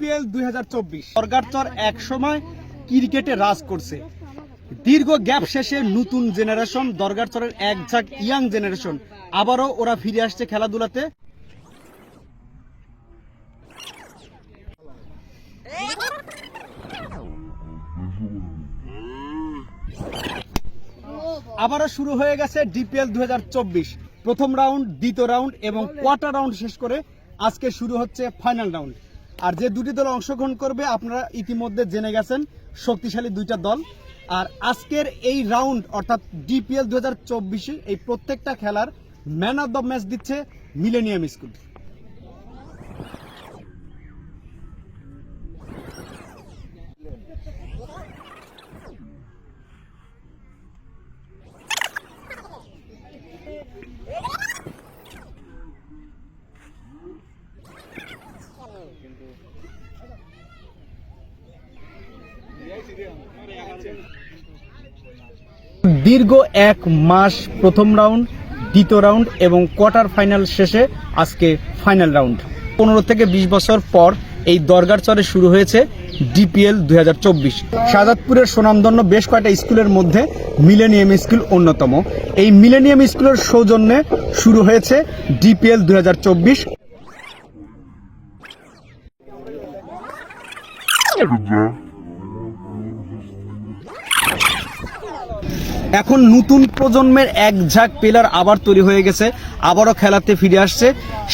DPL দুই হাজার চব্বিশ। এক সময় ক্রিকেটে রাজ করছে। দীর্ঘ গ্যাপ শেষে নতুন জেনারেশন, দরগারচরের এক ঝাঁক ইয়াং জেনারেশন। আবারও ওরা ফিরে আসছে খেলাধুলাতে। আবারও শুরু হয়ে গেছে ডিপিএল দুই হাজার চব্বিশ। প্রথম রাউন্ড, দ্বিতীয় রাউন্ড এবং কোয়ার্টার রাউন্ড শেষ করে আজকে শুরু হচ্ছে ফাইনাল রাউন্ড। আর যে দুটি দল অংশগ্রহণ করবে, আপনারা ইতিমধ্যে জেনে গেছেন, শক্তিশালী দুইটা দল। আর আজকের এই রাউন্ড, অর্থাৎ ডিপিএল দু এই প্রত্যেকটা খেলার ম্যান অফ দ্য ম্যাচ দিচ্ছে মিলেনিয়াম স্কুল। দীর্ঘ এক মাস প্রথম রাউন্ড, দ্বিতীয় রাউন্ড এবং কোয়ার্টার ফাইনাল শেষে আজকে ফাইনাল রাউন্ড। পনেরো থেকে বিশ বছর পর এই দরগার চরে শুরু হয়েছে ডিপিএল দুই হাজার চব্বিশ। শাহজাদপুরের সুনামধন্য বেশ কয়েকটা স্কুলের মধ্যে মিলেনিয়াম স্কুল অন্যতম। এই মিলেনিয়াম স্কুলের সৌজন্যে শুরু হয়েছে ডিপিএল দুই হাজার চব্বিশ। এখন নতুন প্রজন্মের এক ঝাঁক প্লেয়ার আবার তৈরি হয়ে গেছে, আবারও খেলাতে ফিরে আসছে।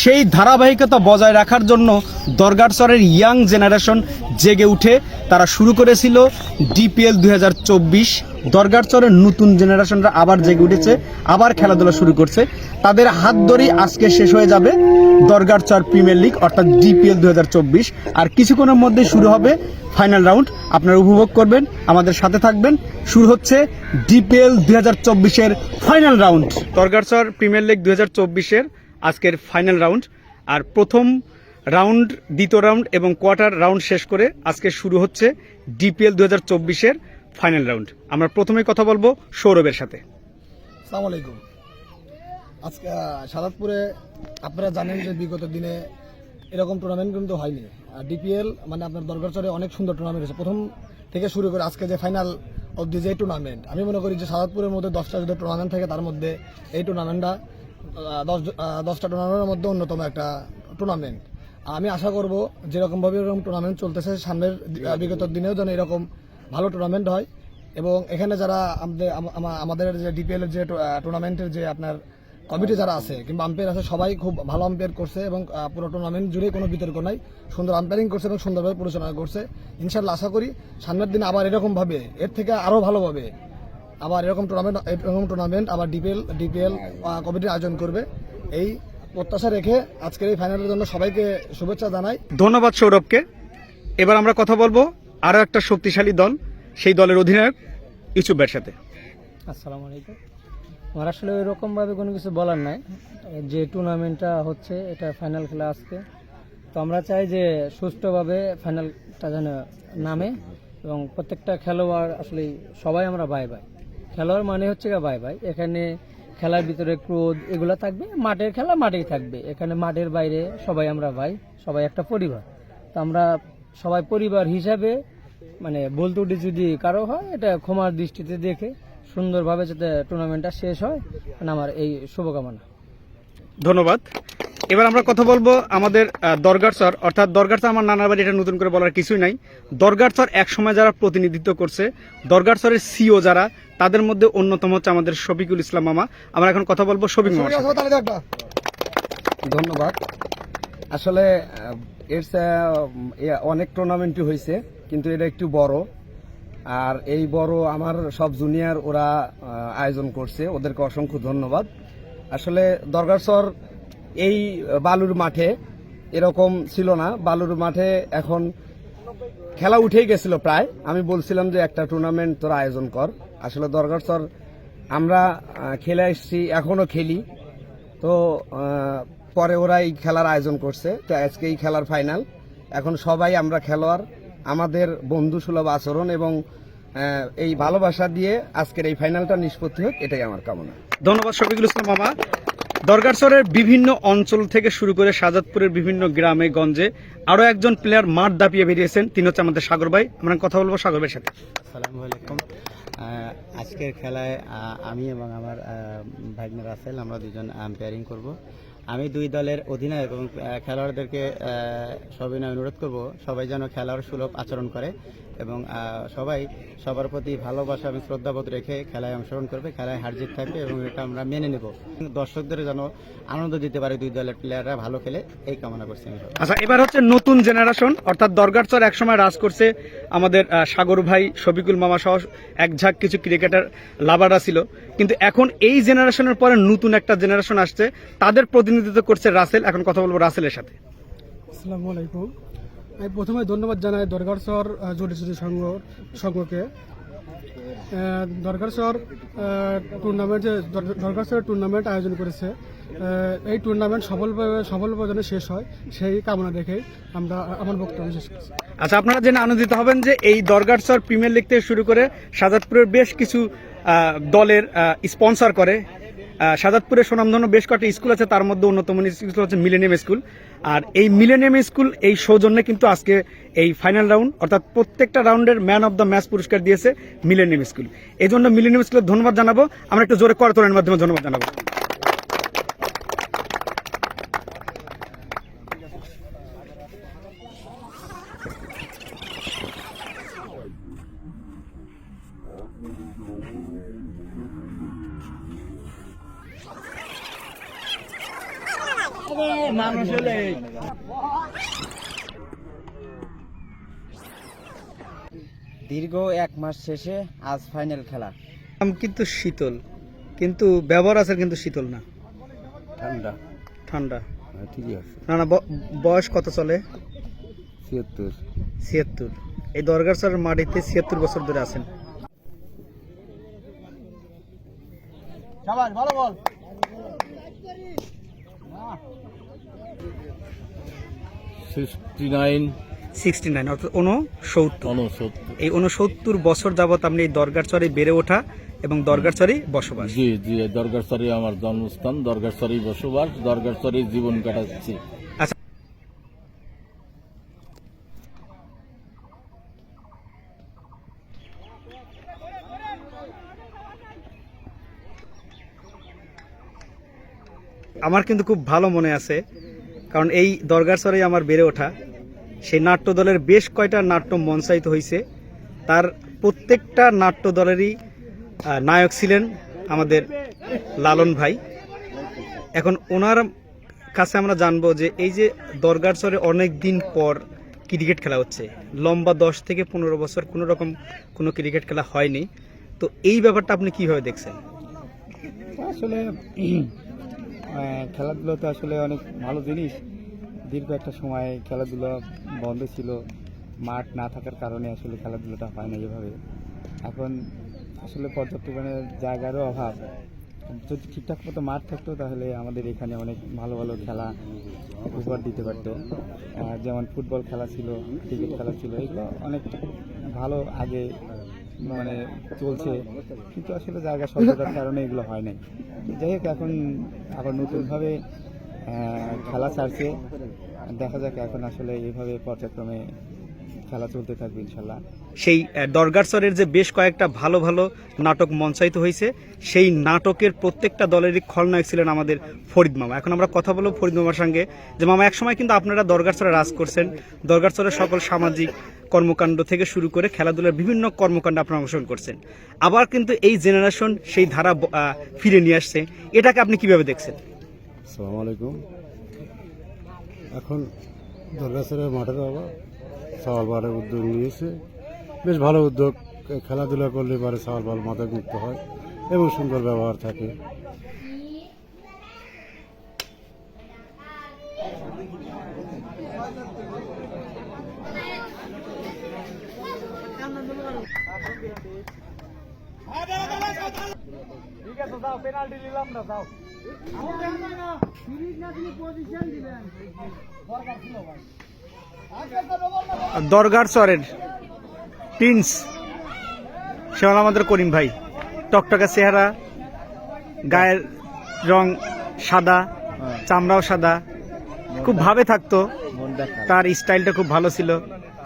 সেই ধারাবাহিকতা বজায় রাখার জন্য দরগারসরের ইয়াং জেনারেশন জেগে উঠে তারা শুরু করেছিল ডিপিএল দু হাজার চব্বিশ। দরগারচরের নতুন জেনারেশনরা আবার জেগে উঠেছে, আবার খেলাধুলা শুরু করছে। তাদের হাত ধরেই আজকে শেষ হয়ে যাবে দরগারচর প্রিমিয়ার লিগ অর্থাৎ ডিপিএল দুই হাজার চব্বিশ। আর কিছুক্ষণের মধ্যে শুরু হবে ফাইনাল রাউন্ড। আপনারা উপভোগ করবেন আমাদের সাথে থাকবেন। শুরু হচ্ছে ডিপিএল দুই হাজার চব্বিশের final round. Dargarchar premier league দুই হাজার চব্বিশের আজকের ফাইনাল রাউন্ড। আর প্রথম রাউন্ড দ্বিতীয় রাউন্ড এবং কোয়ার্টার রাউন্ড শেষ করে আজকে শুরু হচ্ছে ডিপিএল দু হাজার চব্বিশের ফাইনাল রাউন্ড। আমরা প্রথমে কথা বলব সৌরভের সাথে। সালাম আলাইকুম। আজকে সাদাতপুরে আপনারা জানেন যে বিগত দিনে এরকম টুর্নামেন্ট কিন্তু হয়নি। আর ডিপিএল মানে আপনার দরগারচরে অনেক সুন্দর টুর্নামেন্ট হয়েছে। প্রথম থেকে শুরু করে আজকে যে ফাইনাল অবধি যে টুর্নামেন্ট আমি মনে করি যে সাদাতপুরের মধ্যে দশটা যদি টুর্নামেন্ট থাকে, তার মধ্যে এই টুর্নামেন্টটা দশ দশটা টুর্নামেন্টের মধ্যে অন্যতম একটা টুর্নামেন্ট আমি আশা করব যেরকমভাবে এরকম টুর্নামেন্ট চলতেছে, সামনের বিগত দিনেও যেন এরকম ভালো টুর্নামেন্ট হয়। এবং এখানে যারা আমাদের আমাদের যে ডিপিএল এর যে টুর্নামেন্টের যে আপনার কমিটি যারা আছে কিংবা আম্পায়ার আছে সবাই খুব ভালো আম্পায়ার করছে এবং পুরো টুর্নামেন্ট জুড়ে কোনো বিতর্ক নাই। সুন্দর আম্পায়ারিং করছে এবং সুন্দরভাবে পরিচালনা করছে। ইনশাল্লাহ আশা করি সামনের দিনে আবার এরকমভাবে এর থেকে আরও ভালোভাবে আবার এরকম টুর্নামেন্ট এরকম টুর্নামেন্ট আবার ডিপিএল ডিপিএল কমিটি আয়োজন করবে। এই প্রত্যাশা রেখে আজকের এই ফাইনালের জন্য সবাইকে শুভেচ্ছা জানাই। ধন্যবাদ সৌরভকে। এবার আমরা কথা বলব আরও একটা শক্তিশালী দল সেই দলের অধিনায়ক ইউসুফ সাথে। আসসালামু আলাইকুম। আমার আসলে ওইরকম ভাবে কোনো কিছু বলার নাই। যে টুর্নামেন্টটা হচ্ছে, এটা ফাইনাল খেলা আজকে। তো আমরা চাই যে সুষ্ঠুভাবে ফাইনালটা যেন নামে এবং প্রত্যেকটা খেলোয়াড় আসলে সবাই আমরা বাই বাই খেলোয়াড় মানে হচ্ছে গা বাই বাই এখানে খেলার ভিতরে ক্রোধ, এগুলো থাকবে। মাঠের খেলা মাঠেই থাকবে। এখানে মাঠের বাইরে সবাই আমরা ভাই সবাই একটা পরিবার। তো আমরা সবাই পরিবার হিসাবে মানে বলতে উঠে যদি কারও হয়, এটা ক্ষমার দৃষ্টিতে দেখে। সুন্দরভাবে যাতে টুর্নামেন্টটা শেষ হয় মানে আমার এই শুভকামনা। ধন্যবাদ। এবার আমরা কথা বলব আমাদের দরগার স্যার। অর্থাৎ দরগার স্যার আমার নানার বাড়ি এটা নতুন করে বলার কিছুই নাই। দরগার স্যার একসময় যারা প্রতিনিধিত্ব করছে দরগার স্যারের সিও যারা তাদের মধ্যে অন্যতম হচ্ছে আমাদের শফিকুল ইসলাম মামা। আমরা এখন কথা বলব শফিক সাথে। ধন্যবাদ। আসলে এর অনেক টুর্নামেন্টই হয়েছে কিন্তু এটা একটু বড়। আর এই বড় আমার সব জুনিয়র ওরা আয়োজন করছে। ওদেরকে অসংখ্য ধন্যবাদ। আসলে দরগারসর এই বালুর মাঠে এরকম ছিল না। বালুর মাঠে এখন খেলা উঠেই গেছিল প্রায়। আমি বলছিলাম যে একটা টুর্নামেন্ট তোরা আয়োজন কর। আসলে দরগারসর আমরা খেলে এসেছি, এখনও খেলি। তো পরে ওরা এই খেলার আয়োজন করছে। তো আজকে এই খেলার ফাইনাল এখন সবাই আমরা খেলোয়াড়। আমাদের বন্ধু সুলভ আচরণ এবং এই ভালোবাসা দিয়ে আজকের এই ফাইনালটা নিষ্পত্তি হোক এটাই আমার কামনা। ধন্যবাদ শফিকুল ইসলাম মামা। দরগারসরের বিভিন্ন অঞ্চল থেকে শুরু করে সাজাদপুরের বিভিন্ন গ্রামে গঞ্জে আরও একজন প্লেয়ার মাঠ দাপিয়ে বেরিয়েছেন তিনি হচ্ছে আমাদের সাগর ভাই। আমরা কথা বলব সাগর ভাইয়ের সাথে। আসসালামু আলাইকুম। আজকের খেলায় আমি এবং আমার ভাগ্নে রাসেল আমরা দুজন আম্পায়ারিং করব। আমি দুই দলের অধিনায়ক এবং খেলোয়াড়দেরকে সবিনয় অনুরোধ করব সবাই যেন খেলার সুলভ আচরণ করে। এবং সবাই সবার প্রতি ভালোবাসা এবং শ্রদ্ধাবোধ রেখে খেলায় অংশগ্রহণ করবে খেলায় হার জিত থাকবে এবং এটা আমরা মেনে নেব। দর্শকদের যেন আনন্দ দিতে পারে দুই দলের প্লেয়াররা ভালো খেলে এই কামনা করছি আমি আচ্ছা এবার হচ্ছে নতুন জেনারেশন অর্থাৎ দরগার দরগারচর একসময় রাজ করছে আমাদের সাগর ভাই শফিকুল মামা সহ এক ঝাঁক কিছু ক্রিকেটার লাভাররা ছিল। কিন্তু এখন এই জেনারেশনের পরে নতুন একটা জেনারেশন আসছে তাদের প্রতিনিধিত্ব করছে রাসেল। এখন কথা বলব রাসেলের সাথে। আসসালামু আলাইকুম। আমি প্রথমে ধন্যবাদ জানাই দরগার দরগারসর জুডিশিয়ারি সংঘ সংঘকে। আহ, দরগারসর টুর্নামেন্ট যে দর- দরগারসর টুর্নামেন্ট আয়োজন করেছে। এই টুর্নামেন্ট সফলভাবে সফলভাবে যেন শেষ হয় সেই কামনা রেখেই আমরা আমার বক্তব্য শেষ করছি। আচ্ছা আপনারা জেনে আনন্দিত হবেন যে এই দরগারচর প্রিমিয়ার লিগ থেকে শুরু করে সাজাদপুরের বেশ কিছু দলের স্পন্সর করে। আহ, সাজাদপুরের সুনামধন্য বেশ কয়েকটা স্কুল আছে তার মধ্যে অন্যতম স্কুল হচ্ছে মিলেনিয়াম স্কুল আর এই মিলেনিয়াম স্কুল এই সৌজন্যে কিন্তু আজকে এই ফাইনাল রাউন্ড অর্থাৎ প্রত্যেকটা রাউন্ডের ম্যান অব দ্য ম্যাচ পুরস্কার দিয়েছে মিলেনিয়াম স্কুল এই জন্য মিলেনিয়াম স্কুলের ধন্যবাদ জানাব। আমরা একটু জোরে করতলের মাধ্যমে ধন্যবাদ জানাব। দীর্ঘ এক মাস শেষে আজ ফাইনাল খেলা। নাম কিন্তু শীতল কিন্তু ব্যবহার আছে কিন্তু শীতল না। ঠান্ডা। ঠান্ডা। ঠিকই আছে। না না ব- বয়স কত চলে? ছিয়াত্তর। ছিয়াত্তর। এই দরগার স্যারের মাটিতে ছিয়াত্তর বছর ধরে আছেন। Sixty nine. সিক্সটি নাইন অর্থাৎ ঊনসত্তর উনসত্তর। এই ঊনসত্তর বছর যাবত আপনি এই দরগার চরে বেড়ে ওঠা এবং দরগার বসবাস। জি জি দরগারসরি আমার জন্মস্থান দরগারসরি বসবাস দরগারসরি জীবন কাটাচ্ছি। আচ্ছা। আমার কিন্তু খুব ভালো মনে আছে কারণ এই দরগার চরেই আমার বেড়ে ওঠা। সেই নাট্য দলের বেশ কয়টা নাট্য মঞ্চায়িত হয়েছে তার প্রত্যেকটা নাট্য দলেরই নায়ক ছিলেন আমাদের লালন ভাই। এখন ওনার কাছে আমরা জানব যে এই যে দরগার চরে অনেক দিন পর ক্রিকেট খেলা হচ্ছে। লম্বা দশ থেকে পনেরো বছর কোনো রকম কোনো ক্রিকেট খেলা হয়নি। তো এই ব্যাপারটা আপনি কীভাবে দেখছেন? আসলে খেলাধুলো তো আসলে অনেক ভালো জিনিস। দীর্ঘ একটা সময় খেলাধুলো বন্ধ ছিল। মাঠ না থাকার কারণে আসলে খেলাধুলোটা হয় না এভাবে। এখন আসলে পর্যাপ্ত মানে জায়গারও অভাব। যদি ঠিকঠাক মতো মাঠ থাকতো তাহলে আমাদের এখানে অনেক ভালো ভালো খেলা উপহার দিতে পারতো। যেমন ফুটবল খেলা ছিল, ক্রিকেট খেলা ছিল, এগুলো অনেক ভালো আগে মানে চলছে। কিন্তু আসলে জায়গা স্বল্পতার কারণে এগুলো হয় নাই। যাই হোক, এখন আবার নতুনভাবে খেলা ছাড়ছে। দেখা যাক এখন আসলে এইভাবে পর্যায়ক্রমে খেলা চলতে থাকবে ইনশাল্লাহ। সেই দরগার চরের যে বেশ কয়েকটা ভালো ভালো নাটক মঞ্চায়িত হয়েছে সেই নাটকের প্রত্যেকটা দলেরই খলনায়ক ছিলেন আমাদের ফরিদ মামা। এখন আমরা কথা বলব ফরিদ মামার সঙ্গে যে মামা একসময় কিন্তু আপনারা দরগার চরে রাজ করছেন। দরগার চরের সকল সামাজিক কর্মকাণ্ড থেকে শুরু করে খেলাধুলার বিভিন্ন কর্মকাণ্ডে আপনারা অংশগ্রহণ করছেন। আবার কিন্তু এই জেনারেশন সেই ধারা ফিরে নিয়ে আসছে। এটাকে আপনি কীভাবে দেখছেন? আসসালামু আলাইকুম। এখন দরগাছড়ের মাঠের বাবা, সওয়াল বারের উদ্যোগ নিয়েছে। বেশ ভালো উদ্যোগ। খেলাধুলা করলে পরে সওয়াল বল মাদক মুক্ত হয় এবং সুন্দর ব্যবহার থাকে। দরগার চরের প্রিন্স সে হলো আমাদের করিম ভাই। টকটকা চেহারা, গায়ের রং সাদা, চামড়াও সাদা, খুব ভাবে থাকতো। তার স্টাইলটা খুব ভালো ছিল।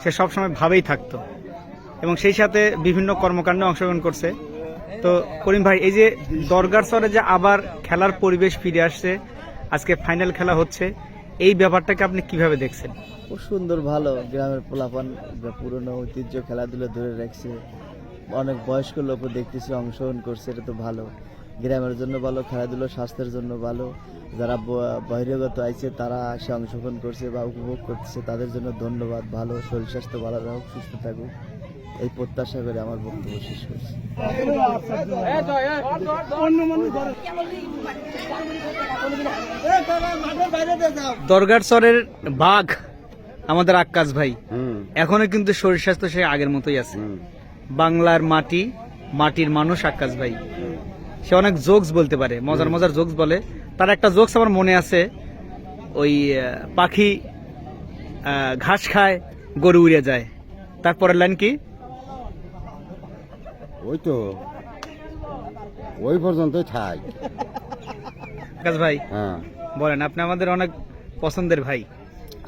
সে সবসময় ভাবেই থাকতো। এবং সেই সাথে বিভিন্ন কর্মকাণ্ডে অংশগ্রহণ করছে। তো করিম ভাই, এই যে দরগার সরে যে আবার খেলার পরিবেশ ফিরে আসছে, আজকে ফাইনাল খেলা হচ্ছে, এই ব্যাপারটাকে আপনি কীভাবে দেখছেন? খুব সুন্দর, ভালো। গ্রামের পোলাপান পুরনো ঐতিহ্য খেলাধুলা ধরে রাখছে। অনেক বয়স্ক লোকও দেখতেছি, অংশগ্রহণ করছে, এটা তো ভালো। গ্রামের জন্য ভালো খেলাধুলো স্বাস্থ্যের জন্য ভালো। যারা বহিরাগত আইছে, তারা সে অংশগ্রহণ করছে বা উপভোগ করতেছে, তাদের জন্য ধন্যবাদ। ভালো, শরীর স্বাস্থ্য ভালো রাখুক, সুস্থ থাকুক। এই প্রত্যাশা করে আমার বক্তব্য শেষ করছি। দরগার বাঘ আমাদের আক্কাস ভাই। এখনও কিন্তু শরীর স্বাস্থ্য সে আগের মতোই আছে। বাংলার মাটি মাটির মানুষ আক্কাস ভাই। সে অনেক জোকস বলতে পারে মজার মজার জোকস বলে। তার একটা জোকস আমার মনে আছে ওই পাখি ঘাস খায় গরু উড়ে যায়। তারপরের লাইন কি? ওই তো ওই পর্যন্তই আক্কাস ভাই হ্যাঁ। বলেন আপনি আমাদের অনেক পছন্দের ভাই।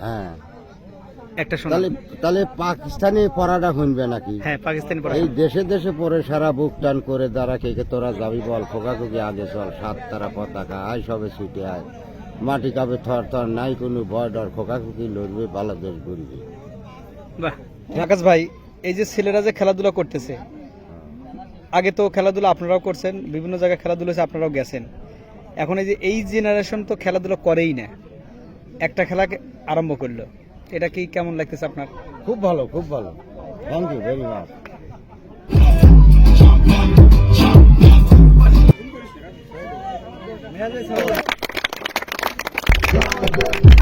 হ্যাঁ। একটা তাহলে তাহলে পাকিস্তানি পড়াটা শুনবে নাকি? হ্যাঁ পাকিস্তানি পড়া এই দেশে দেশে সারা বুক টান করে দাঁড়া কে তোরা যাবি বল খোকাখুকি আগে চল সাত তারা পতাকা আয় সবে ছুটে আয়। মাটি কাবে থর থর নাই কোনো ভয় ডর খোকাখুকি লড়বে বাংলাদেশ ঘুরবে বাহ। আকাশ ভাই এই যে ছেলেরা যে খেলাধুলা করতেছে আগে তো খেলাধুলা আপনারাও করছেন বিভিন্ন জায়গায় খেলাধুলা হয়েছে আপনারাও গেছেন। এখন এই যে এই জেনারেশন তো খেলাধুলা করেই না। একটা খেলাকে আরম্ভ করল। এটা কি কেমন লাগতেছে আপনার? খুব ভালো খুব ভালো। থ্যাংক ইউ ভেরি মাচ আরে